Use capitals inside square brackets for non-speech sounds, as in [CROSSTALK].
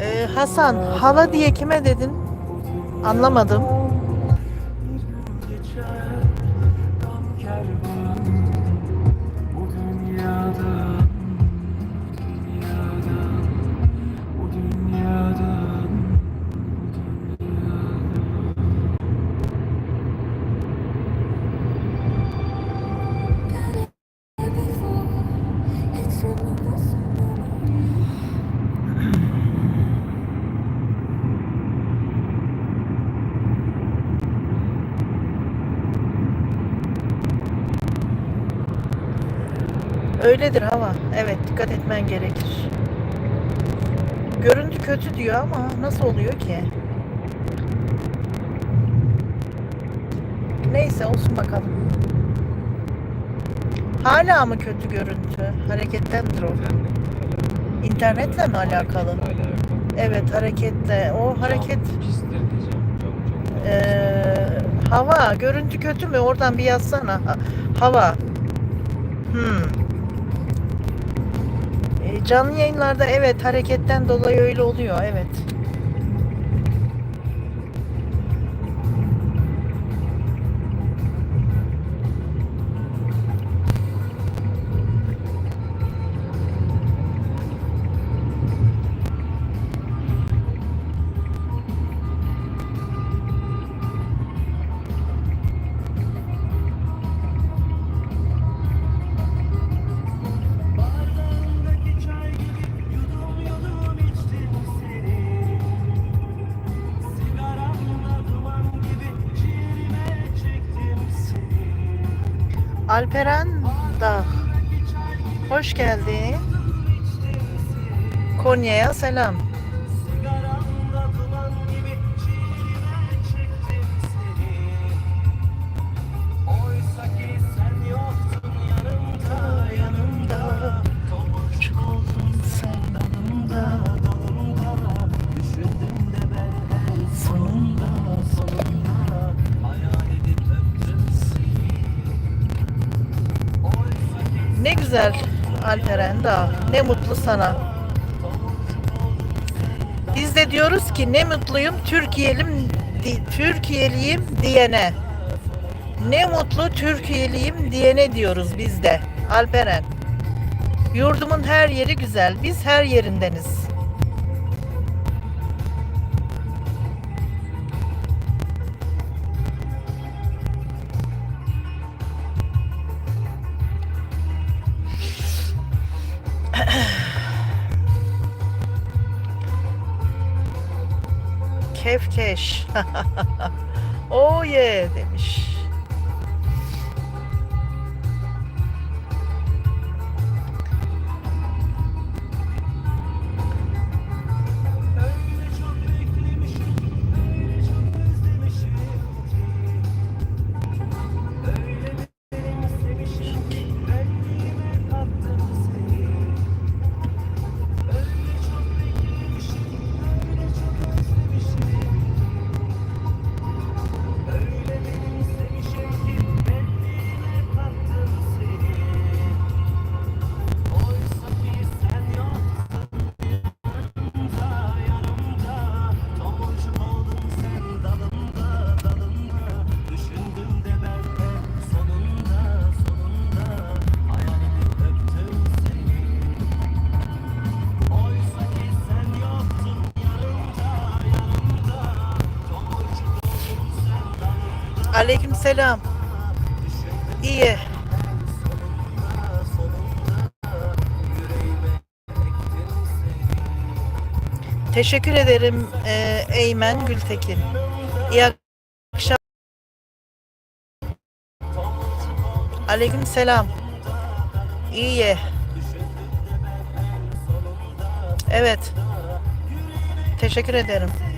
Ee, Hasan, hava diye kime dedin? Anlamadım. Öyledir hava. Evet, dikkat etmen gerekir. Görüntü kötü diyor ama nasıl oluyor ki? Neyse olsun bakalım. Hala mı kötü görüntü? Harekettendir o. İnternetle mi alakalı? Evet hareketle. O hareket Ee, hava görüntü kötü mü? Oradan bir yazsana. Ha- hava. Hmm. Canlı yayınlarda evet hareketten dolayı öyle oluyor. Evet. Alperen da Bardağımdaki çay gibi hoş geldin. Konya'ya selam. Güzel Alperen da. Ne mutlu sana. Biz de diyoruz ki ne mutluyum Türkiyelim Türkiye'liyim diyene. Ne mutlu Türkiye'liyim diyene diyoruz biz de. Alperen. Yurdumun her yeri güzel. Biz her yerindeniz. Kefkeş. [LAUGHS] oh yeah demiş. Aleyküm selam. İyi. Teşekkür ederim e, Eymen Gültekin. İyi akşam. Aleyküm selam. İyi. Evet. Teşekkür ederim.